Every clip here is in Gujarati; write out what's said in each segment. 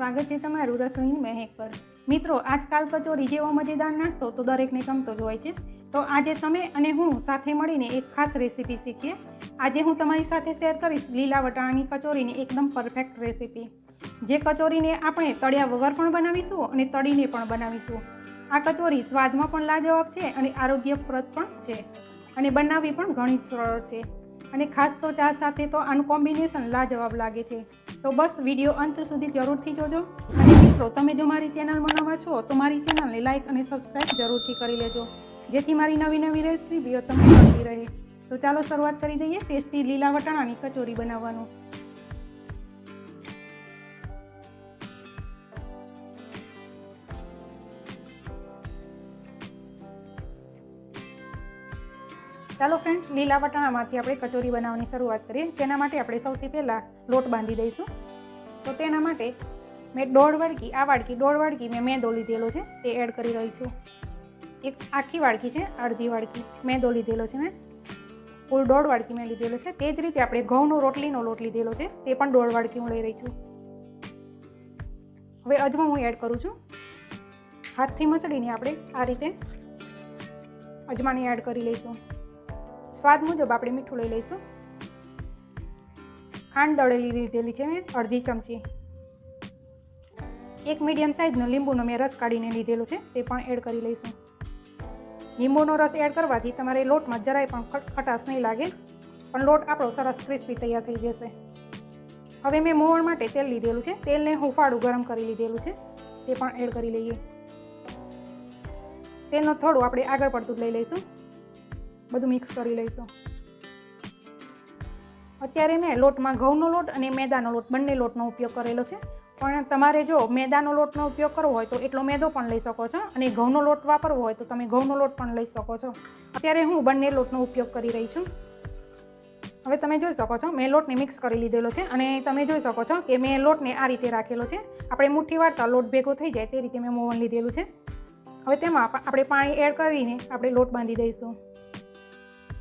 સ્વાગત છે તમારું રસોઈની મહેક પર. મિત્રો, આજકાલ કચોરી જેવો મજેદાર નાસ્તો તો દરેકને ગમતો જ હોય છે. તો આજે તમે અને હું સાથે મળીને એક ખાસ રેસીપી શીખીએ. આજે હું તમારી સાથે શેર કરીશ લીલા વટાણાની કચોરીની એકદમ પરફેક્ટ રેસીપી. જે કચોરીને આપણે તળ્યા વગર પણ બનાવીશું અને તળીને પણ બનાવીશું. આ કચોરી સ્વાદમાં પણ લાજવાબ છે અને આરોગ્યપ્રદ પણ છે. અને બનાવવી પણ ઘણી સરળ છે. અને ખાસ તો ચા સાથે તો આનું કોમ્બિનેશન લાજવાબ લાગે છે. તો બસ વીડિયો અંત સુધી જરૂરથી જોજો. અને મિત્રો, તમે જો મારી ચેનલમાં નવા છો, તો મારી ચેનલને લાઇક અને સબસ્ક્રાઈબ જરૂરથી કરી લેજો. જેથી મારી નવી નવી રેસીપીઓ તમને મળતી રહે. તો ચાલો શરૂઆત કરી દઈએ. ટેસ્ટી લીલા વટાણાની કચોરી બનાવવાનું. ચાલો ફ્રેન્ડ્સ લીલા વટાણામાંથી આપણે કચોરી બનાવવાની શરૂઆત કરીએ. તેના માટે આપણે સૌથી પહેલાં લોટ બાંધી દઈશું. તો તેના માટે મેં દોઢ વાડકી, આ વાડકી, દોઢ વાડકી મેં મેંદો લીધેલો છે, તે એડ કરી રહી છું. એક આખી વાડકી છે, અડધી વાડકી મેંદો લીધેલો છે મેં. કુલ દોઢ વાડકી મેં લીધેલો છે. તે જ રીતે આપણે ઘઉંનો રોટલીનો લોટ લીધેલો છે, તે પણ દોઢ વાડકી હું લઈ રહી છું. હવે અજમો હું એડ કરું છું. હાથથી મસળીને આપણે આ રીતે અજમાની એડ કરી લઈશું. સ્વાદ મુજબ આપણે મીઠું લઈ લઈશું. ખાંડ દળેલી લીધેલી છે મેં, અડધી ચમચી. એક મીડિયમ સાઇઝનો લીંબુનો મેં રસ કાઢીને લીધેલો છે, તે પણ એડ કરી લઈશું. લીંબુનો રસ એડ કરવાથી તમારે લોટમાં જરાય પણ ખટાશ નહીં લાગે, પણ લોટ આપણો સરસ ક્રિસ્પી તૈયાર થઈ જશે. હવે મેં મોવણ માટે તેલ લીધેલું છે, તેલને હુંફાળું ગરમ કરી લીધેલું છે, તે પણ એડ કરી લઈએ. તેલનો થોડું આપણે આગળ પડતું લઈ લઈશું. બધું મિક્સ કરી લઈશું. અત્યારે મેં લોટમાં ઘઉંનો લોટ અને મેદાનો લોટ, બંને લોટનો ઉપયોગ કરેલો છે. પણ તમારે જો મેદાનો લોટનો ઉપયોગ કરવો હોય તો એટલો મેદો પણ લઈ શકો છો અને ઘઉંનો લોટ વાપરવો હોય તો તમે ઘઉંનો લોટ પણ લઈ શકો છો. અત્યારે હું બંને લોટનો ઉપયોગ કરી રહી છું. હવે તમે જોઈ શકો છો, મેં લોટને મિક્સ કરી લીધેલો છે અને તમે જોઈ શકો છો કે મેં લોટને આ રીતે રાખેલો છે. આપણે મુઠ્ઠી વાળતા લોટ ભેગો થઈ જાય તે રીતે મેં મોવન લીધેલું છે. હવે તેમાં આપણે પાણી એડ કરીને આપણે લોટ બાંધી દઈશું.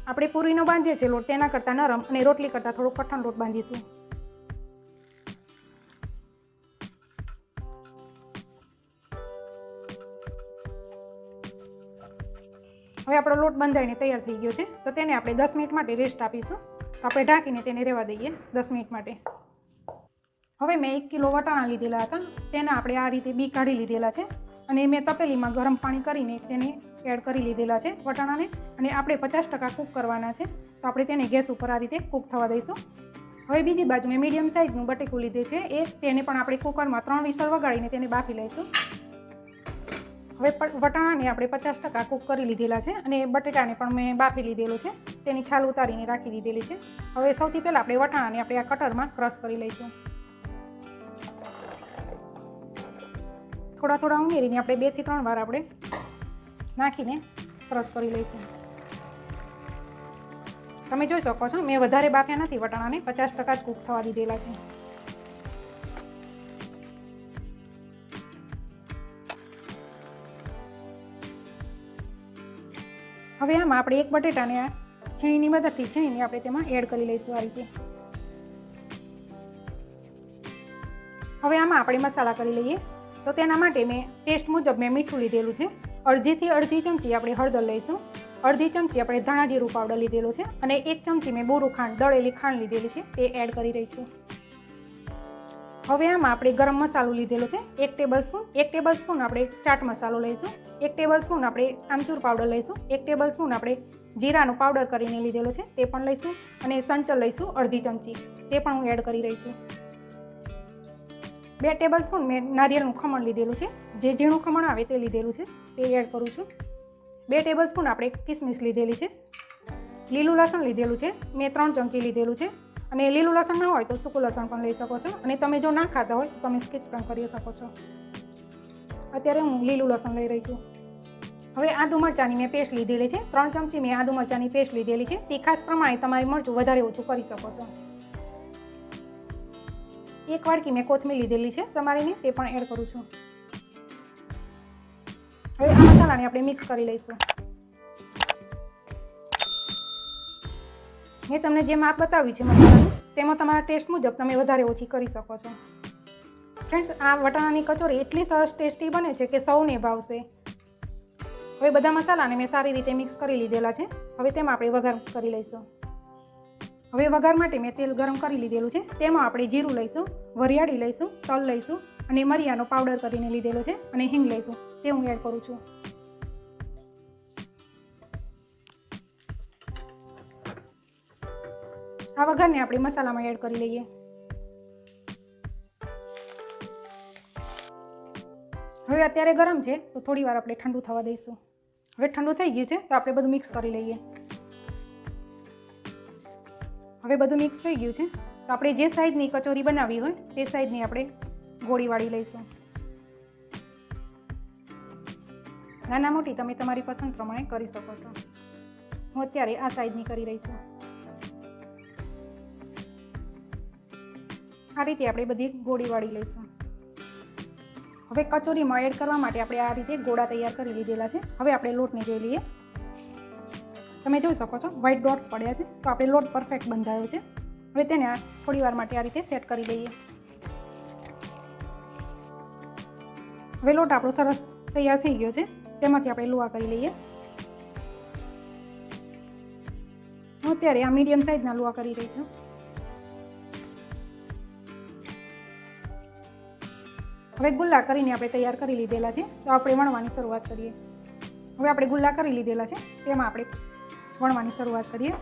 આપણે પૂરીનો બાંધીએ છીએ, લોટ તેના કરતાં નરમ અને રોટલી કરતાં થોડો કઠણ લોટ બાંધીશું હવે આપણો લોટ બંધાઈને તૈયાર થઈ ગયો છે. તો તેને આપણે દસ મિનિટ માટે રેસ્ટ આપીશું. તો આપણે ઢાંકીને તેને રહેવા દઈએ દસ મિનિટ માટે. હવે મેં એક કિલો વટાણા લીધેલા હતા. તેના આપણે આ રીતે બી કાઢી લીધેલા છે. અને મેં તપેલીમાં ગરમ પાણી કરીને તેને એડ કરી લીધેલા છે વટાણાને અને આપણે પચાસ ટકા કૂક કરવાના છે. તો આપણે તેને ગેસ ઉપર આ રીતે કૂક થવા દઈશું. હવે બીજી બાજુ મેં મીડિયમ સાઇઝનું બટેકું લીધે છે. એ તેને પણ આપણે કુકરમાં ત્રણ વિસલ વગાડીને તેને બાફી લઈશું. હવે વટાણાને આપણે પચાસ ટકા કૂક કરી લીધેલા છે અને બટેટાને પણ મેં બાફી લીધેલું છે. તેની છાલ ઉતારીને રાખી દીધેલી છે. હવે સૌથી પહેલાં આપણે વટાણાને આપણે આ કટરમાં ક્રશ કરી લઈશું. થોડા થોડા ઉમેરીને આપણે બેથી ત્રણ વાર આપણે નાખીને ક્રશ કરી લઈશું. તમે જોઈ શકો છો, મેં વધારે બાફ્યા નથી, વટાણાને પચાસ ટકા જ કૂક થવા દીધેલા છે. હવે આમાં આપણે એક બટેટાને છીણીની મદદથી છીણીને આપણે તેમાં એડ કરી લઈશું આ રીતે. હવે આમાં આપણે મસાલા કરી લઈએ. તો તેના માટે મેં ટેસ્ટ મુજબ મેં મીઠું લીધેલું છે. અડધીથી અડધી ચમચી આપણે હળદર લઈશું. અડધી ચમચી આપણે ધાણા જીરું પાવડર લીધેલું છે અને એક ચમચી મેં બોરું ખાંડ, દળેલી ખાંડ લીધેલી છે તે એડ કરી રહી છું. હવે આમાં આપણે ગરમ મસાલો લીધેલો છે, એક ટેબલ સ્પૂન એક ટેબલ સ્પૂન આપણે ચાટ મસાલો લઈશું. એક ટેબલ સ્પૂન આપણે આમચૂર પાવડર લઈશું. એક ટેબલ સ્પૂન આપણે જીરાનો પાવડર કરીને લીધેલો છે, તે પણ લઈશું અને સંચર લઈશું અડધી ચમચી. તે પણ હું એડ કરી રહી છું. બે ટેબલ સ્પૂન મેં નારિયેળનું ખમણ લીધેલું છે. જે ઝીણું ખમણ આવે તે લીધેલું છે. તે એડ કરું છું. બે ટેબલ સ્પૂન આપણે કિસમિસ લીધેલી છે. લીલું લસણ લીધેલું છે. મેં ત્રણ ચમચી લીધેલું છે. અને લીલું લસણ ના હોય તો સૂકું લસણ પણ લઈ શકો છો. અને તમે જો ના ખાતા હોય તો તમે સ્કીપ પણ કરી શકો છો. અત્યારે હું લીલું લસણ લઈ રહી છું. હવે આદુ મરચાંની મેં પેસ્ટ લીધેલી છે. ત્રણ ચમચી મેં આદુ મરચાંની પેસ્ટ લીધેલી છે. તીખાસ પ્રમાણે તમારે મરચું વધારે ઓછું કરી શકો છો. એક વાડકી મેં કોથમીર લીધેલી છે, સમારીને તે પણ એડ કરું છું. હવે આ મસાલાને આપણે મિક્સ કરી લઈશું. મેં તમને જે માપ બતાવ્યું છે મસાલાનું, તેમાં તમારા ટેસ્ટ મુજબ તમે વધારે ઓછી કરી શકો છો. ફ્રેન્ડ્સ આ વટાણાની કચોરી એટલી સરસ ટેસ્ટી બને છે કે સૌને ભાવશે. હવે બધા મસાલાને મેં સારી રીતે મિક્સ કરી લીધેલા છે. હવે તેમાં આપણે વઘાર કરી લઈશું. હવે વઘાર માટે મેં તેલ ગરમ કરી લીધેલું છે. તેમાં આપણે જીરું લઈશું, વરિયાળી લઈશું, તલ લઈશું અને મરિયાનો પાવડર કરીને લીધેલો છે અને હિંગ લઈશું. તે હું એડ કરું છું. આ વઘારને આપણે મસાલામાં એડ કરી લઈએ. હવે અત્યારે ગરમ છે, તો થોડી વાર આપણે ઠંડુ થવા દઈશું. હવે ઠંડુ થઈ ગયું છે, તો આપણે બધું મિક્સ કરી લઈએ. હવે બધું મિક્સ થઈ ગયું છે. તો આપણે જે સાઈઝની કચોરી બનાવી હોય, તે સાઈઝની આપણે ગોળી વાળી લઈશું. નાના મોટી તમે તમારી પસંદ પ્રમાણે કરી શકો છો. હું અત્યારે આ સાઈઝની કરી રહી છું. આ રીતે આપણે બધી ગોળી વાળી લઈશું. હવે કચોરીમાં એડ કરવા માટે આપણે આ રીતે ગોળા તૈયાર કરી લીધેલા છે. હવે આપણે લોટને જોઈ લઈએ. તમે જોઈ શકો છો વ્હાઇટ ડોટ્સ પડ્યા છે. તો આપણે લોટ પરફેક્ટ બંધાયો છે. હવે તેને થોડી વાર માટે આ રીતે સેટ કરી દઈએ. હવે લોટ આપણો સરસ તૈયાર થઈ ગયો છે. તેમાંથી આપણે લોહા કરી લઈએ. હું અત્યારે આ મીડિયમ સાઇઝના લોહા કરી રહી છું. હવે ગુલ્લા કરીને આપણે તૈયાર કરી લીધેલા છે. તો આપણે વણવાની શરૂઆત કરીએ. હવે આપણે ગુલ્લા કરી લીધેલા છે. તેમાં આપણે વણવાની શરૂઆત કરીએ.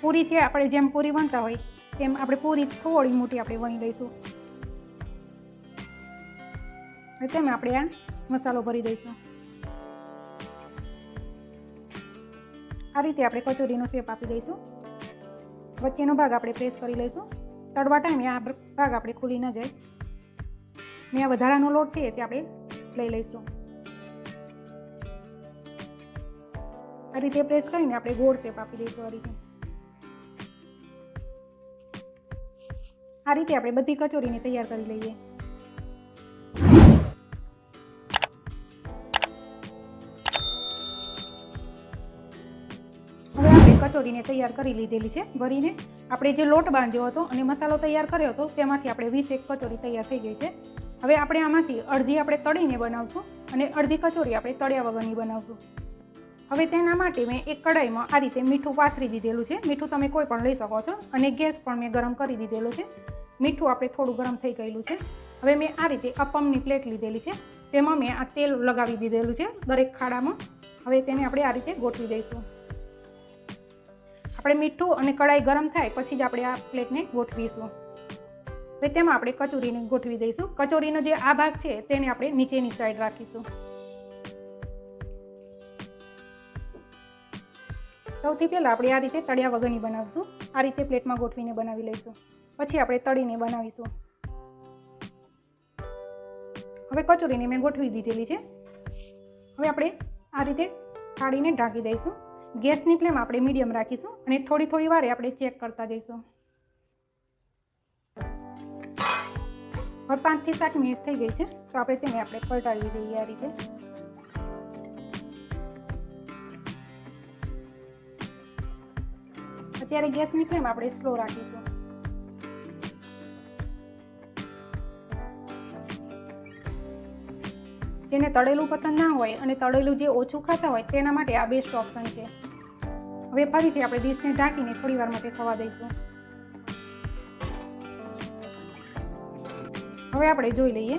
પૂરીથી આપણે જેમ પૂરી વણતા હોય તેમ આપણે પૂરી થોડી મોટી આપણે વણી લઈશું. તેમ આપણે આ મસાલો ભરી દઈશું. આ રીતે આપણે કચોરીનો શેપ આપી દઈશું. વચ્ચેનો ભાગ આપણે પ્રેસ કરી લઈશું. તળવા ટાઈમે આ ભાગ આપણે ખુલી ન જાય. મેં વધારાનો લોટ છે તે આપણે લઈ લઈશું. આ રીતે પ્રેસ કરીને આપણે ગોળ શેપ આપી દઈશું આ રીતે. આ રીતે આપણે બધી કચોરીને તૈયાર કરી લઈએ. કચોરીને તૈયાર કરી લીધેલી છે ભરીને આપણે જે લોટ બાંધ્યો હતો અને મસાલો તૈયાર કર્યો હતો, તેમાંથી આપણે વીસ એક કચોરી તૈયાર થઈ ગઈ છે. હવે આપણે આમાંથી અડધી આપણે તળીને બનાવશું અને અડધી કચોરી આપણે તળ્યા વગરની બનાવશું. હવે તેના માટે મેં એક કઢાઈમાં આ રીતે મીઠું પાથરી દીધેલું છે. મીઠું તમે કોઈ પણ લઈ શકો છો અને ગેસ પણ મેં ગરમ કરી દીધેલો છે. મીઠું આપણે થોડું ગરમ થઈ ગયેલું છે. હવે મેં આ રીતે અપમની પ્લેટ લીધેલી છે. તેમાં મેં આ તેલ લગાવી દીધેલું છે દરેક ખાડામાં. હવે તેને આપણે આ રીતે ગોઠવી દઈશું. આપણે મીઠું અને કઢાઈ ગરમ થાય પછી જ આપણે આ પ્લેટને ગોઠવીશું. હવે તેમાં આપણે કચોરીને ગોઠવી દઈશું. કચોરીનો જે આ ભાગ છે તેને આપણે નીચેની સાઈડ રાખીશું. સૌથી પહેલાં આપણે આ રીતે તળિયા વગરની બનાવીશું. આ રીતે પ્લેટમાં ગોઠવીને બનાવી લઈશું. પછી આપણે તળીને બનાવીશું. હવે કચોરીને મેં ગોઠવી દીધેલી છે. હવે આપણે આ રીતે થાળીને ઢાંકી દઈશું. ગેસની ફ્લેમ આપણે મીડિયમ રાખીશું અને થોડી થોડી વારે આપણે ચેક કરતા જઈશું. હવે પાંચથી સાત મિનિટ થઈ ગઈ છે, તો આપણે તેને આપણે પલટાવી દઈએ આ રીતે. અત્યારે ગેસની ફ્લેમ આપણે સ્લો રાખીશું. જેને તળેલું પસંદ ના હોય અને તળેલું જે ઓછું ખાતા હોય તેના માટે આ બેસ્ટ ઓપ્શન છે. હવે ફરીથી આપણે ડીશને ઢાંકીને થોડી વાર માટે થવા દઈશું. હવે આપણે જોઈ લઈએ.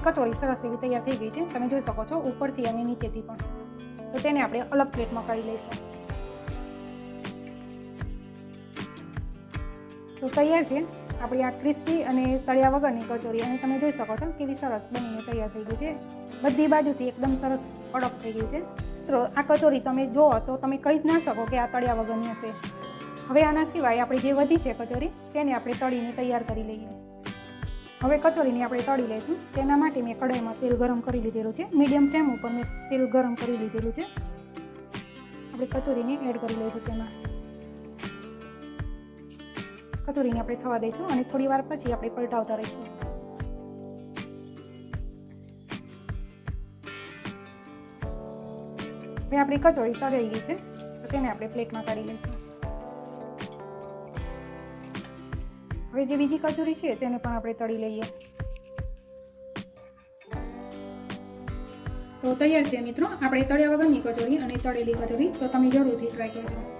આપણી કચોરી સરસ એવી તૈયાર થઈ ગઈ છે. તમે જોઈ શકો છો, ઉપરથી અને નીચેથી પણ. તો તેને આપણે અલગ પ્લેટમાં કાઢી લઈશું. તો તૈયાર છે. આપણી આ ક્રિસ્પી અને તળિયા વગરની કચોરી. અને તમે જોઈ શકો છો કેવી સરસ બનીને તૈયાર થઈ ગઈ છે. બધી બાજુથી એકદમ સરસ કડક થઈ ગઈ છે. મિત્રો, આ કચોરી તમે જુઓ તો તમે કહી જ ના શકો કે આ તળિયા વગરની હશે. હવે આના સિવાય આપણી જે વધી છે કચોરી, તેને આપણે તળીને તૈયાર કરી લઈએ. હવે કચોરીને આપણે તળી લઈશું. તેના માટે મેં કઢાઈમાં તેલ ગરમ કરી લીધેલું છે. મીડિયમ ફ્લેમ ઉપર મેં તેલ ગરમ કરી લીધેલું છે. આપણે કચોરીને એડ કરી લઈશું તેમાં. કચોરીને આપણે થવા દઈશું અને થોડી વાર પછી આપણે પલટાવતા રહીશું. હવે આપણી કચોરી તળાઈ ગઈ છે. તો તેને આપણે પ્લેટમાં કાઢી લઈશું. હવે જે બીજી કચોરી છે તેને પણ આપણે તળી લઈએ. તો તૈયાર છે મિત્રો, આપણે તળ્યા વગરની કચોરી અને તળેલી કચોરી, તો તમે જરૂરથી ટ્રાય કરજો.